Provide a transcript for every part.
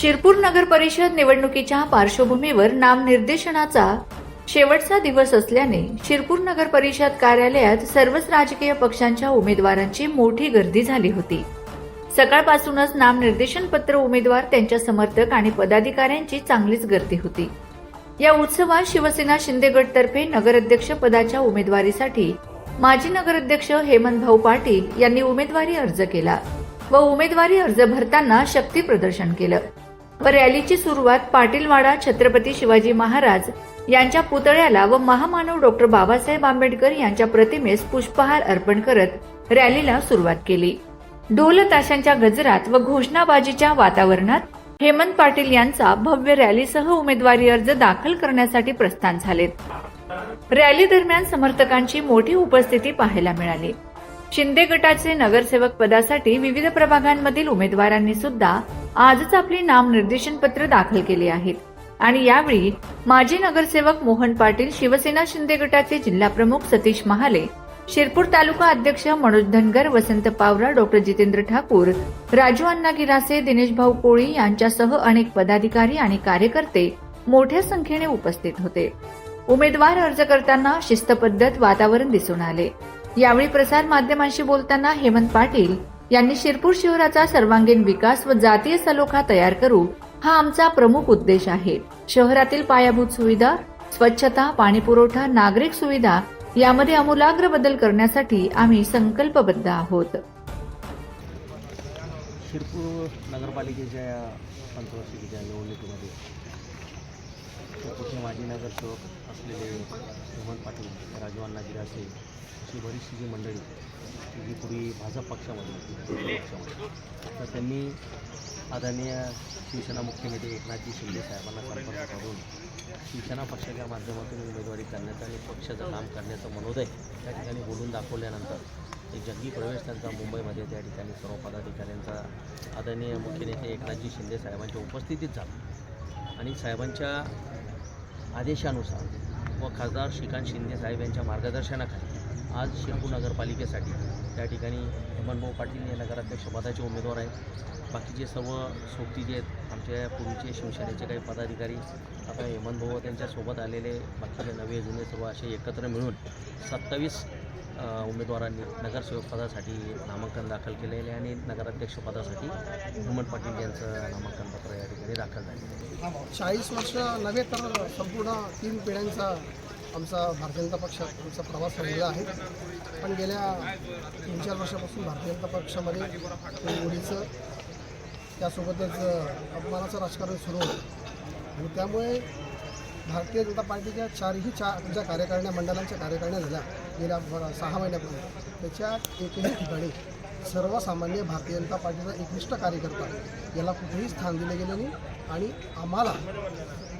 शिरपूर नगर परिषद निवडणुकीच्या पार्श्वभूमीवर नामनिर्देशनाचा शेवटचा दिवस असल्याने शिरपूर नगर परिषद कार्यालयात सर्वच राजकीय पक्षांच्या उमेदवारांची मोठी गर्दी झाली होती. सकाळपासूनच नामनिर्देशन पत्र उमेदवार त्यांच्या समर्थक आणि पदाधिकाऱ्यांची चांगलीच गर्दी होती. या उत्सवात शिवसेना शिंदे गटतर्फे नगराध्यक्ष पदाच्या उमेदवारीसाठी माजी नगराध्यक्ष हेमंत भाऊ पाटील यांनी उमेदवारी अर्ज केला व उमेदवारी अर्ज भरताना शक्ती प्रदर्शन केलं. व रॅलीची सुरुवात पाटीलवाडा छत्रपती शिवाजी महाराज यांच्या पुतळ्याला व महामानव डॉक्टर बाबासाहेब आंबेडकर यांच्या प्रतिमेस पुष्पहार अर्पण करत रॅलीला सुरुवात केली. ढोल ताशांच्या गजरात व घोषणाबाजीच्या वातावरणात हेमंत पाटील यांचा भव्य रॅलीसह उमेदवारी अर्ज दाखल करण्यासाठी प्रस्थान झालेत रॅली दरम्यान समर्थकांची मोठी उपस्थिती पाहायला मिळाली. शिंदे गटाचे नगरसेवक पदासाठी विविध प्रभागांमधील उमेदवारांनी सुद्धा आजच आपली नामनिर्देशन पत्र दाखल केली आहेत. आणि यावेळी माजी नगरसेवक मोहन पाटील शिवसेना शिंदे गटाचे जिल्हाप्रमुख सतीश महाले शिरपूर तालुका अध्यक्ष मनोज धनगर वसंत पावरा डॉक्टर जितेंद्र ठाकूर राजू अण्णा गिरासे दिनेश भाऊ कोळी यांच्यासह अनेक पदाधिकारी आणि कार्यकर्ते मोठ्या संख्येने उपस्थित होते. उमेदवार अर्ज करताना शिस्तपद्धत वातावरण दिसून आले. यावेळी प्रसार माध्यमांशी बोलताना हेमंत पाटील यांनी शिरपूर शहराचा सर्वांगीण विकास व जातीय सलोखा तयार करू हा आमचा प्रमुख उद्देश आहे. शहरातील पायाभूत सुविधा स्वच्छता पाणीपुरवठा नागरिक सुविधा यामध्ये आमूलाग्र बदल करण्यासाठी आम्ही संकल्पबद्ध आहोत. शिरपूर नगरपालिकेच्या पंचवार्षिकीच्या निवडणुकीमध्ये शिरपूरचे माजी नगरसेवक असलेले सुमन पाटील राजू अण्णा असेल अशी बरीचशी जी मंडळी जी पूर्वी भाजप पक्षामध्ये पक्षामध्ये तर त्यांनी आदरणीय शिवसेना मुख्य नेते एकनाथजी शिंदे साहेबांना संपर्क करून शिवसेना पक्षाच्या माध्यमातून उमेदवारी करण्याचं आणि पक्षाचं काम करण्याचं मनोदय त्या ठिकाणी बोलून दाखवल्यानंतर एक जंगी प्रवेश त्यांचा मुंबईमध्ये त्या ठिकाणी सर्व पदाधिकाऱ्यांचा आदरणीय मुख्य नेते एकनाथजी शिंदे साहेबांच्या उपस्थितीत झाला. आणि साहेबांच्या आदेशानुसार व खासदार श्रीकांत शिंदे साहेब यांच्या मार्गदर्शनाखाली आज शिरपूर नगरपालिकेसाठी त्या ठिकाणी हेमंतभाऊ पाटील हे नगराध्यक्षपदाचे उमेदवार आहेत. बाकीचे सर्व सोबती जे आहेत आमच्या पूर्वीचे शिवसेनेचे काही पदाधिकारी आता हेमंतभाऊ त्यांच्यासोबत आलेले बाकीचे नवे जुने सर्व असे एकत्र मिळून सत्तावीस उमेदवारांनी नगरसेवक पदासाठी नामांकन दाखल केलेले आणि नगराध्यक्षपदासाठी हुमन पाटील यांचं नामांकन पत्र या ठिकाणी दाखल झाले. चाळीस वर्ष नव्हे तर संपूर्ण तीन पिढ्यांचा आमचा भारतीय जनता पक्षात आमचा प्रवास राहिलेला आहे. पण गेल्या तीन चार वर्षापासून भारतीय जनता पक्षामध्ये मुलीचं त्यासोबतच अपमानाचं राजकारण सुरू होतं. आणि त्यामुळे भारतीय जनता पार्टीच्या चारही चार ज्या कार्यकारिण्या मंडळांच्या कार्यकारिण्या झाल्या गेल्या सहा महिन्यापूर्वी. त्याच्यात एकही ठिकाणी सर्वसामान्य भारतीय जनता पार्टीचा एकनिष्ठ कार्यकर्ता याला कुठेही स्थान दिलं गेलं नाही आणि आम्हाला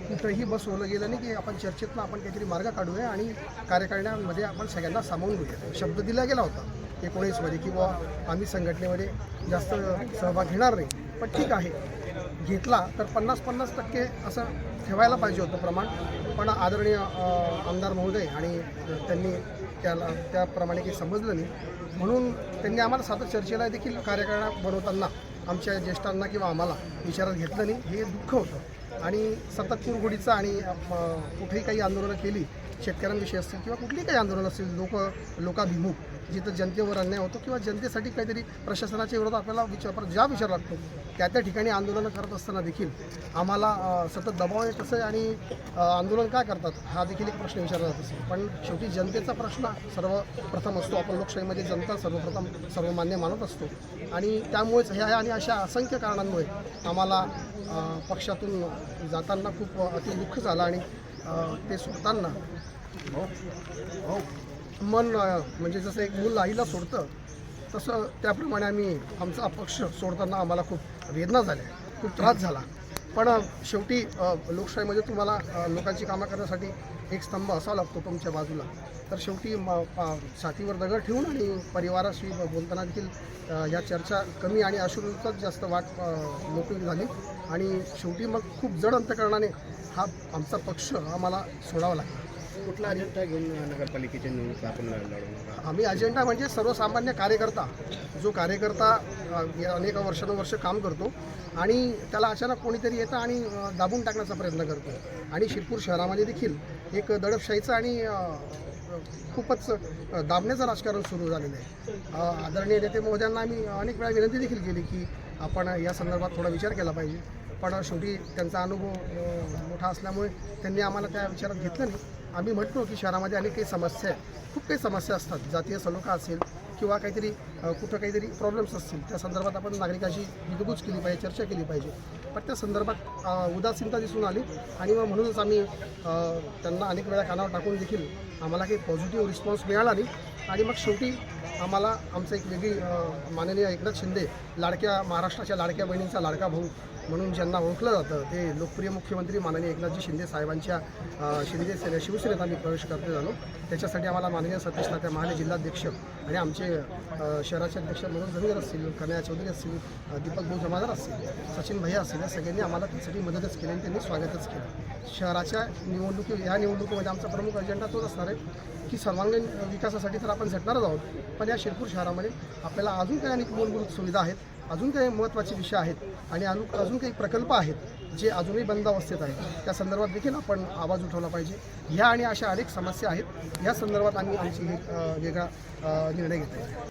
कुठंही बसवलं गेलं नाही की आपण चर्चेतनं आपण काहीतरी मार्ग काढूया आणि कार्यकारिण्यामध्ये आपण सगळ्यांना सामावून घेऊया. शब्द दिला गेला होता एकोणीसमध्ये की बुवा आम्ही संघटनेमध्ये जास्त सहभाग घेणार नाही. पण ठीक आहे. घेतला तर पन्नास पन्नास टक्के असं ठेवायला पाहिजे होतं प्रमाण. पण आदरणीय आमदार महोदय आणि त्यांनी त्याला त्याप्रमाणे काही समजलं नाही. म्हणून त्यांनी आम्हाला सतत चर्चेला देखील कार्यकारिण्या बनवताना आमच्या ज्येष्ठांना किंवा आम्हाला विचारात घेतलं नाही. हे दुःख होतं. आणि सतत कुरघोडीचं आणि कुठेही काही आंदोलनं केली शेतकऱ्यांविषयी असतील किंवा कुठली काही आंदोलन असतील लोक लोकाभिमुख जिथं जनतेवर अन्याय होतो किंवा जनतेसाठी काहीतरी प्रशासनाच्या विरोधात आपल्याला विचार ज्या विचार लागतो त्या त्या ठिकाणी आंदोलनं करत असताना देखील आम्हाला सतत दबाव येत असे आणि आंदोलन काय करतात हा देखील एक प्रश्न विचारला जात असेल पण शेवटी जनतेचा प्रश्न सर्वप्रथम असतो. आपण लोकशाहीमध्ये जनता सर्वप्रथम सर्वमान्य मानत असतो. आणि त्यामुळेच ह्या आणि अशा असंख्य कारणांमुळे आम्हाला पक्षातून जाताना खूप अति दुःख झालं आणि ते सोडताना मन अ, म्हणजे जसं एक मूल आईला सोडतं तसं त्याप्रमाणे आम्ही आमचा पक्ष सोडताना आम्हाला खूप वेदना झाल्या. खूप त्रास झाला. पण शेवटी लोकशाहीमध्ये तुम्हाला लोकांची कामं करण्यासाठी एक स्तंभ असावा लागतो तुमच्या बाजूला. तर शेवटी म छातीवर दगड ठेवून आणि परिवाराशी बोलताना देखील या चर्चा कमी आणि अश्रूचाच जास्त वाट मोकळी झाली. आणि शेवटी मग खूप जड अंतकरणाने हा आमचा पक्ष आम्हाला सोडावा लागला. कुठला अजेंडा घेऊन नगरपालिकेच्या निवडणूक आपण लढवणार आम्ही अजेंडा म्हणजे सर्वसामान्य कार्यकर्ता जो कार्यकर्ता अनेक वर्षानुवर्ष काम करतो आणि त्याला अचानक कोणीतरी येतं आणि दाबून टाकण्याचा प्रयत्न करतो. आणि शिरपूर शहरामध्ये देखील एक दडपशाहीचं आणि खूपच दाबण्याचं राजकारण सुरू झालेलं आहे. आदरणीय नेते महोदयांना आम्ही अनेक वेळा विनंती देखील केली की आपण या संदर्भात थोडा विचार केला पाहिजे. पण शेवटी त्यांचा अनुभव मोठा असल्यामुळे त्यांनी आम्हाला त्या विचारात घेतलं नाही. आम्ही म्हटलो की शहरामध्ये अनेक काही समस्या आहेत. खूप काही समस्या असतात. जातीय सलोखा असेल किंवा काहीतरी कुठं काहीतरी प्रॉब्लेम्स असतील त्या संदर्भात आपण नागरिकांशी विदगूच केली पाहिजे चर्चा केली पाहिजे. पण त्या संदर्भात उदासीनता दिसून आली आणि मग म्हणूनच आम्ही त्यांना अनेक वेळा कानावर टाकून देखील आम्हाला काही पॉझिटिव्ह रिस्पॉन्स मिळाला नाही. आणि मग शेवटी आम्हाला आमचं एक वेगळी माननीय एकनाथ शिंदे लाडक्या महाराष्ट्राच्या लाडक्या बहिणींचा लाडका भाऊ म्हणून ज्यांना ओळखलं जातं ते लोकप्रिय मुख्यमंत्री माननीय एकनाथजी शिंदे साहेबांच्या शिंदे सेने शिवसेनेत आम्ही प्रवेश करतो झालो त्याच्यासाठी आम्हाला माननीय सतीश तात्या महाले जिल्हाध्यक्ष आणि आमचे शहराचे अध्यक्ष मनोज धनगर असतील कन्या चौधरी असतील दीपक भाऊ जमादार असतील सचिन भैया असतील या सगळ्यांनी आम्हाला त्यासाठी मदतच केली आणि त्यांनी स्वागतच केलं. शहराच्या निवडणुकी या निवडणुकीमध्ये आमचा प्रमुख अजेंडा तोच असणार आहे की सर्वांगीण विकासासाठी तर आपण झटणारच आहोत पण या शिरपूर शहरामध्ये आपल्याला अजून काही अनेक मूलभूत सुविधा आहेत. अजून काही महत्त्वाचे विषय आहेत आणि अजून अजून काही प्रकल्प आहेत जे अजूनही बंद अवस्थेत आहेत. त्या संदर्भात देखील आपण आवाज उठवला पाहिजे. ह्या आणि अशा अनेक समस्या आहेत. या संदर्भात आम्ही आमची वेगळा निर्णय घेतो आहे.